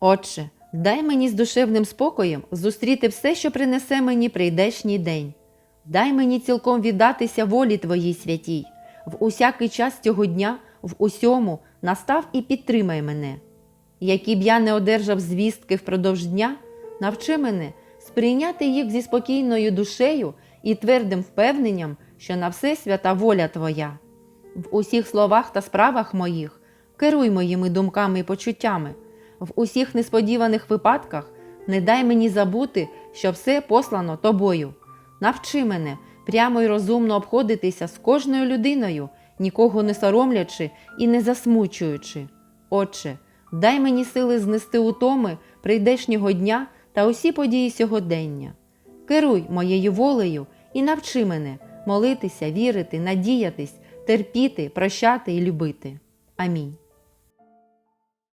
Отче, дай мені з душевним спокоєм зустріти все, що принесе мені прийдешній день. Дай мені цілком віддатися волі Твоїй святій, в усякий час цього дня, в усьому настав і підтримай мене. Які б я не одержав звістки впродовж дня, навчи мене сприйняти їх зі спокійною душею і твердим впевненням, що на все свята воля Твоя. В усіх словах та справах моїх керуй моїми думками і почуттями. В усіх несподіваних випадках не дай мені забути, що все послано тобою. Навчи мене прямо й розумно обходитися з кожною людиною, нікого не соромлячи і не засмучуючи. Отче, дай мені сили знести утоми прийдешнього дня та усі події сьогодення. Керуй моєю волею і навчи мене молитися, вірити, надіятись, терпіти, прощати і любити. Амінь.